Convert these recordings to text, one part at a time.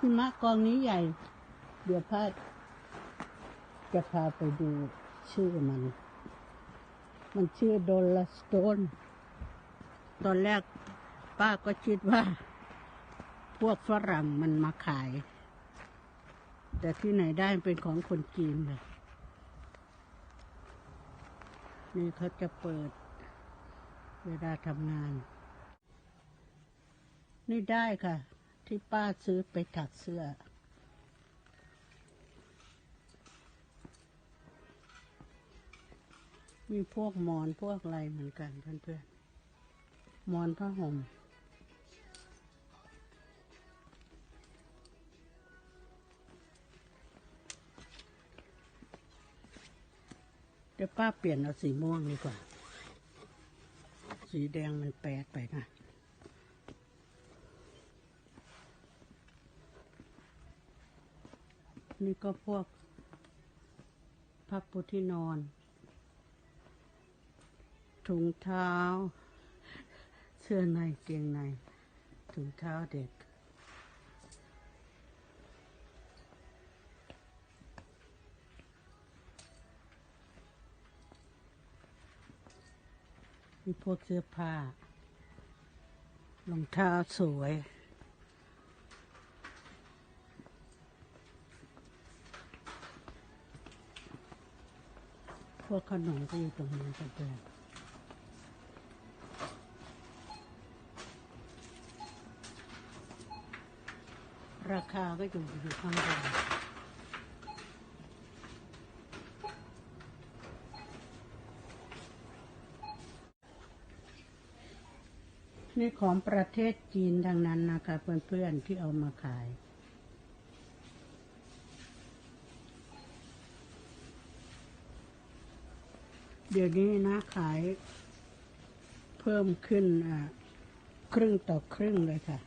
หิมะกองนี้ใหญ่ เดี๋ยวพาจะพาไปดูชื่อมัน มันชื่อโดลสโตน ตอนแรกป้าก็คิดว่า พวกฝรั่งมันมาขาย แต่ที่ไหนได้เป็นของคนจีนเลยนี่เขาจะเปิดเวลาทำงาน นี่ได้ค่ะ ที่ป้าซื้อไปถักเสื้อ มีพวกหมอนพวกอะไรเหมือนกันเพื่อนๆหมอนผ้าห่มเดี๋ยวป้าเปลี่ยนเอาสีม่วงดีกว่า สีแดงมันแปลกไปนะ นี่ก็พวกพับปูที่นอน ถุงเท้า เสื้อในเกงใน ถุงเท้าเด็ก มีพวกเสื้อผ้ารองเท้าสวย พวกขนมก็อยู่ตรงนี้กันเลยราคาก็อยู่อยู่ข้างบนนี่ของประเทศจีนดังนั้นนะคะ เพื่อนๆที่เอามาขาย เดี๋ยวนี้นะขายเพิ่มขึ้นอะครึ่งต่อครึ่งเลยค่ะ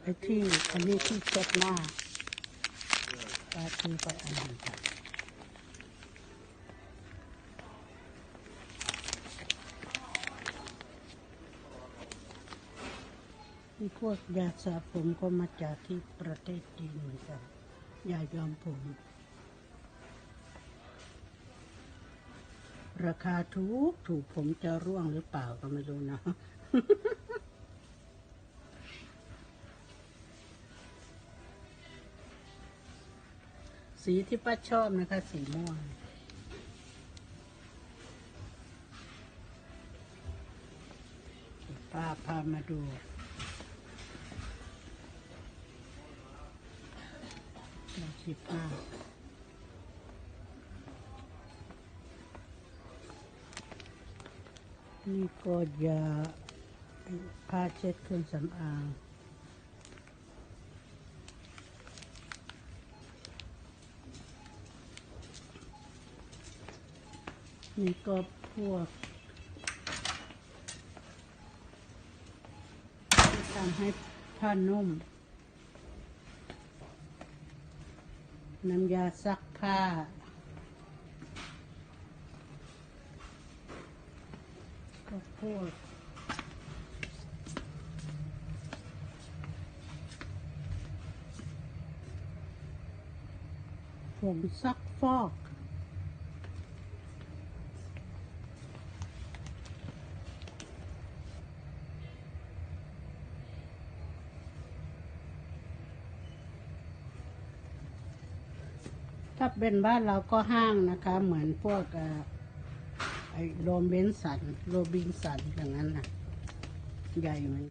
ไอ้ที่อันนี้ที่เช็ดหน้าปาทีไปอันนี้ค่ะนี่พวกยาสระผมก็มาจากที่ประเทศจีนเหมือนกัน ยายอมผม ราคาถูกถูกผมจะร่วงหรือเปล่าก็ไม่รู้นะสีที่ป้าชอบนะคะ สีม่วง ป้าพามาดู ยาสีผ้านี่ก็ยาผ้าเช็ดเครื่องสำอางนี่ก็พวกที่ทำให้ผ้านุ่ม น้ำยาซักผ้า ก็พวกผมซักฟอก ถ้าเป็นบ้านเราก็ห้างนะคะ เหมือนพวกไอ้โรเบนสัน โรบินสันอย่างนั้นนะใหญ่เหมือน